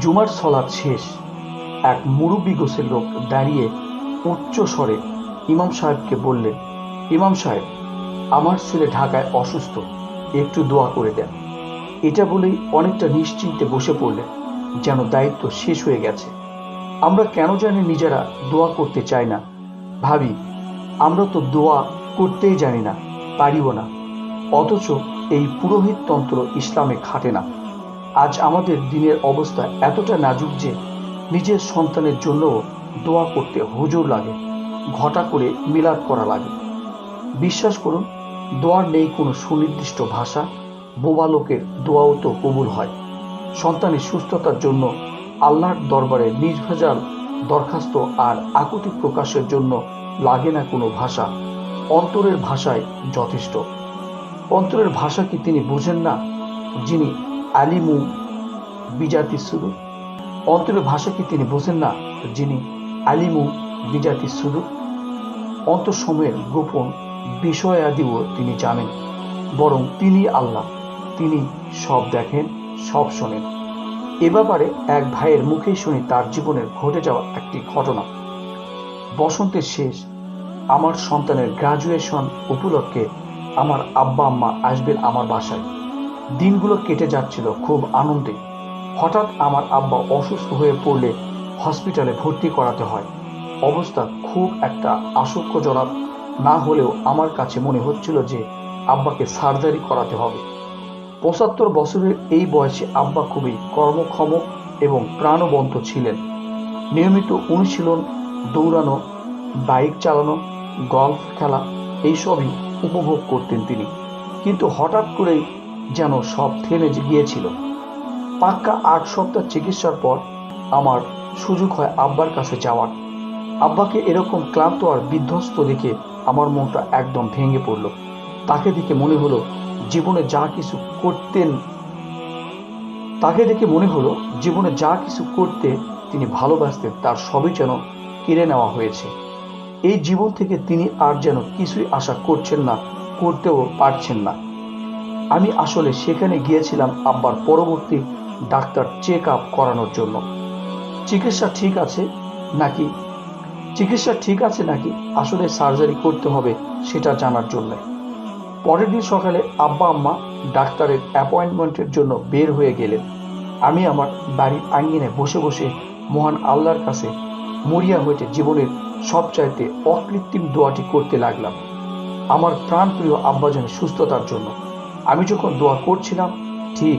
জুমার সলাৎ শেষ। এক মুরব্বী গোছের লোক দাঁড়িয়ে উচ্চ স্বরে ইমাম সাহেবকে বললেন, ইমাম সাহেব, আমার ছেলে ঢাকায় অসুস্থ, একটু দোয়া করে দেন। এটা বলেই অনেকটা নিশ্চিন্তে বসে পড়লেন, যেন দায়িত্ব শেষ হয়ে গেছে। আমরা কেন জানি নিজেরা দোয়া করতে চাই না। ভাবি, আমরা তো দোয়া করতেই জানি না পারিও না। অথচ এই পুরোহিততন্ত্র ইসলামে খাটে না। আজ আমাদের দিনের অবস্থা এতটা নাজুক যে নিজের সন্তানের জন্যও দোয়া করতে হুজুর লাগে, ঘটা করে মিলাদ করা লাগে। বিশ্বাস করুন, দোয়ার নেই কোনো সুনির্দিষ্ট ভাষা, বোবা লোকের দোয়াও তো কবুল হয়। সন্তানের সুস্থতার জন্য আল্লাহর দরবারে নির্ভেজাল দরখাস্ত আর আকুতি প্রকাশের জন্য লাগে না কোনো ভাষা। অন্তরের ভাষায় যথেষ্ট। অন্তরের ভাষা কি তিনি বোঝেন না? যিনি আলিমু বিজাতি সুদু অন্তরের ভাষা কি তিনি বোঝেন না, যিনি আলিমু বিজাতি সুদু অন্তঃসময়ের গোপন বিষয়াদিও তিনি জানেন, বরং তিনি আল্লাহ। তিনি সব দেখেন, সব শোনেন। এ ব্যাপারে এক ভাইয়ের মুখেই শুনি তার জীবনের ঘটে যাওয়া একটি ঘটনা। বসন্তের শেষ, আমার সন্তানের গ্রাজুয়েশন উপলক্ষে আমার আব্বা আম্মা আসবেন আমার বাসায়। দিনগুলো কেটে যাচ্ছিল খুব আনন্দে। হঠাৎ আমার আব্বা অসুস্থ হয়ে পড়লে হসপিটালে ভর্তি করাতে হয়। অবস্থা খুব একটা আশঙ্কজনক না হলেও আমার কাছে মনে হচ্ছিল যে আব্বাকে সার্জারি করাতে হবে। পঁচাত্তর বছরের এই বয়সে আব্বা খুবই কর্মক্ষম এবং প্রাণবন্ত ছিলেন। নিয়মিত অনুশীলন, দৌড়ানো, বাইক চালানো, গল্ফ খেলা, এইসবই উপভোগ করতেন তিনি। কিন্তু হঠাৎ করেই যেন সব থেমে গিয়েছিল। পাক্কা আট সপ্তাহ চিকিৎসার পর আমার সুযোগ হয় আব্বার কাছে যাওয়ার। আব্বাকে এরকম ক্লান্ত আর বিধ্বস্ত দেখে আমার মনটা একদম ভেঙে পড়ল। তাকে দেখে মনে হলো, জীবনে যা কিছু করতেন তাকে দেখে মনে হলো, জীবনে যা কিছু করতে তিনি ভালোবাসতেন, তার সবই যেন কেড়ে নেওয়া হয়েছে। এই জীবন থেকে তিনি আর যেন কিছুই আশা করছেন না, করতেও পারছেন না। আমি আসলে সেখানে গিয়েছিলাম আব্বার পরবর্তী ডাক্তার চেক আপ করানোর জন্য। চিকিৎসা ঠিক আছে নাকি? চিকিৎসা ঠিক আছে নাকি? আসলে সার্জারি করতে হবে সেটা জানার জন্য। পরের দিন সকালে আব্বা আম্মা ডাক্তারের অ্যাপয়েন্টমেন্টের জন্য বের হয়ে গেলেন। আমি আমার বাড়ির আঙ্গিনে বসে বসে মহান আল্লাহর কাছে মরিয়া হয়েছে জীবনের সবচাইতে অকৃত্রিম দোয়াটি করতে লাগলাম। আমার প্রাণপ্রিয় আব্বাজানের সুস্থতার জন্য। আমি যখন দোয়া করছিলাম, ঠিক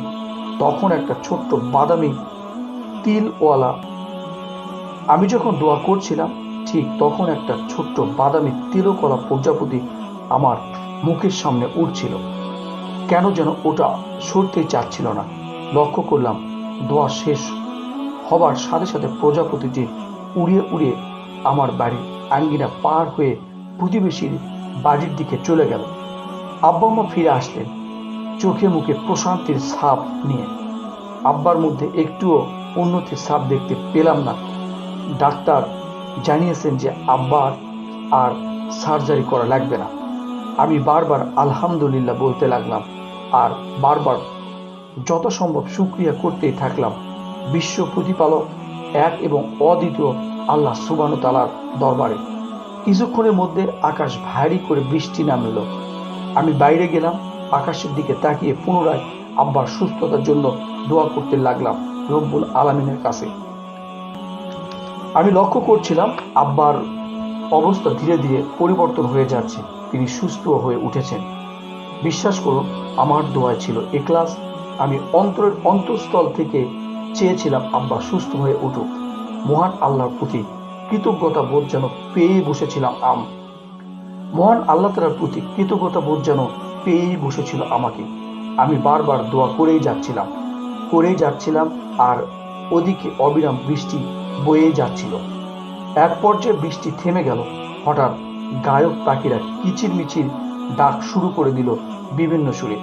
তখন একটা ছোট্ট বাদামি তিলওয়ালা। আমি যখন দোয়া করছিলাম, ঠিক তখন একটা ছোট্ট বাদামি তিলকলা প্রজাপতি আমার মুখের সামনে উঠছিল কেন যেন ওটা সরতেই চাচ্ছিল না। লক্ষ্য করলাম, দোয়া শেষ হবার সাথে সাথে প্রজাপতিটি উড়িয়ে উড়িয়ে আমার বাড়ির আঙ্গিনা পার হয়ে প্রতিবেশীর বাড়ির দিকে চলে গেল। আব্বা আম্মা ফিরে আসলেন। চোখে মুখে প্রশান্তির ছাপ নিয়ে। আব্বার মধ্যে একটুও উন্নতির ছাপ দেখতে পেলাম না। ডাক্তার জানিয়েছেন যে আব্বার আর সার্জারি করা লাগবে না। আমি বারবার আলহামদুলিল্লাহ বলতে লাগলাম আর বারবার যত সম্ভব সুক্রিয়া করতেই থাকলাম। বিশ্ব প্রতিপালক এক এবং অদ্বিতীয় আল্লাহ সুবানু তালার দরবারে। কিছুক্ষণের মধ্যে আকাশ ভারী করে বৃষ্টি নামল। আমি বাইরে গেলাম আকাশের দিকে তাকিয়ে পুনরায় আব্বার সুস্থতার জন্য দোয়া করতে লাগলাম রব্বুল আলমিনের কাছে। আমি লক্ষ্য করছিলাম আব্বার অবস্থা ধীরে ধীরে পরিবর্তন হয়ে যাচ্ছে। তিনি সুস্থ হয়ে উঠেছেন। বিশ্বাস করুন, আমার দোয়ায় ছিল এক্লাস আমি অন্তরের অন্তঃস্থল থেকে চেয়েছিলাম আব্বা সুস্থ হয়ে উঠুক। মহান আল্লাহর প্রতি কৃতজ্ঞতা বোধ যেন পেয়ে বসেছিলাম আম। মহান আল্লাহ তালার প্রতি কৃতজ্ঞতা বোধ যেন পেয়েই বসেছিল আমাকে। আমি বারবার দোয়া করেই যাচ্ছিলাম করেই যাচ্ছিলাম আর ওদিকে অবিরাম বৃষ্টি বয়ে যাচ্ছিল। এক পর্যায়ে বৃষ্টি থেমে গেল। হঠাৎ গায়ক পাখিরা কিচির মিচির ডাক শুরু করে দিল বিভিন্ন সুরে।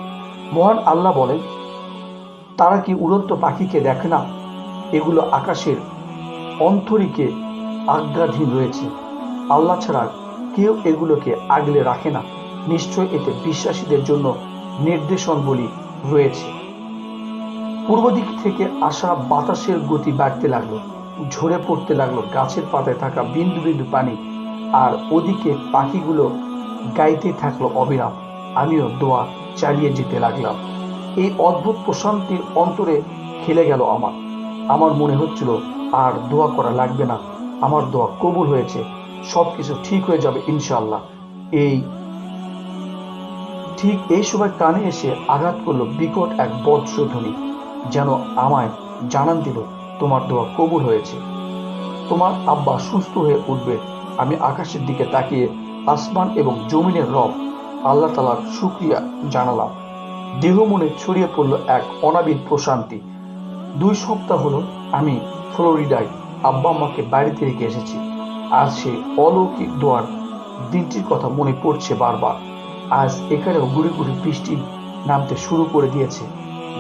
মহান আল্লাহ বলেন, তারা কি উড়ন্ত পাখিকে দেখে না? এগুলো আকাশের অন্তরীকে আজ্ঞাধীন রয়েছে। আল্লাহ ছাড়া কেউ এগুলোকে আগলে রাখে না। নিশ্চয় এতে বিশ্বাসীদের জন্য নির্দেশন বলি রয়েছে। পূর্ব দিক থেকে আসা বাতাসের গতি বাড়তে লাগল, ঝরে পড়তে লাগল, গাছের পাতায় থাকা বিন্দু বিন্দু পানি, আর ওদিকে পাখিগুলো গাইতে থাকল অবিরাম। আমিও দোয়া চালিয়ে যেতে লাগলাম। এই অদ্ভুত প্রশান্তির অন্তরে খেলে গেল আমার। আমার মনে হচ্ছিল, আর দোয়া করা লাগবে না। আমার দোয়া কবুল হয়েছে। সব কিছু ঠিক হয়ে যাবে ইনশাল্লাহ এই ঠিক এই সময় কানে এসে আঘাত করল বিকট এক বজ্রধ্বনি, যেন আমায় জানান দিল, তোমার দোয়া কবুল হয়েছে। তোমার আব্বা সুস্থ হয়ে উঠবে। আমি আকাশের দিকে তাকিয়ে আসমান এবং জমিনের রব আল্লাহ তালার শুক্রিয়া জানালাম। দেহ মনে ছড়িয়ে পড়ল এক অনাবিল প্রশান্তি। দুই সপ্তাহ হলো আমি ফ্লোরিডায় আব্বা আম্মাকে বাড়িতে রেখে এসেছি। আজ সেই অলৌকিক দোয়ার দিনটির কথা মনে পড়ছে বারবার। আজ এখানেও গুড়ি গুড়ি বৃষ্টি নামতে শুরু করে দিয়েছে।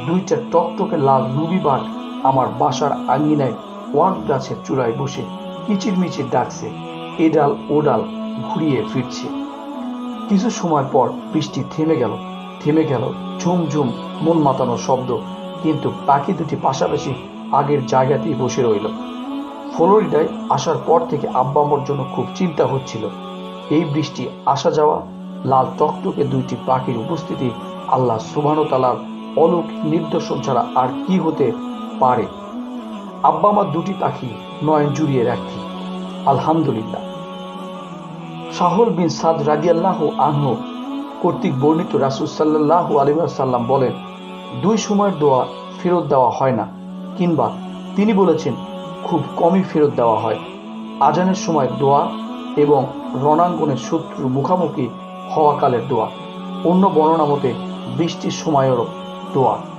দুইটা টকটকে লাল রুবিবার আমার বাসার আঙ্গিনায় ওয়ান গাছের চূড়ায় বসে কিচির মিচির ডাকছে এডাল ওডাল ঘুরিয়ে ফিরছে। কিছু সময় পর বৃষ্টি থেমে গেল থেমে গেল ঝুম ঝুম মন মাতানো শব্দ, কিন্তু পাখি দুটি পাশাপাশি আগের জায়গাতেই বসে রইল। ফ্লোরিডায় আসার পর থেকে আব্বা আমার জন্য খুব চিন্তা হচ্ছিল। এই বৃষ্টি আসা যাওয়া লাল টকটকে দুইটি পাখির উপস্থিতি আল্লাহ সুবাহ তালার অলৌকিক নির্দর্শন ছাড়া আর কি হতে পারে? আব্বা আমার দুটি পাখি, নয়ন জুড়িয়ে রাখি আলহামদুলিল্লাহ। সাহল বিন সাদ রাদিয়াল্লাহ আনহু কর্তৃক বর্ণিত রাসুল সাল্লাহ আলিমাসাল্লাম বলেন, দুই সময়ের দোয়া ফেরত দেওয়া হয় না, কিংবা তিনি বলেছেন, খুব কমই ফেরত দেওয়া হয়। আজানের সময় দোয়া এবং রণাঙ্গনের শত্রু মুখামুখি হওয়াকালের দোয়া। অন্য বর্ণনা মতে বৃষ্টির সময়েরও দোয়া।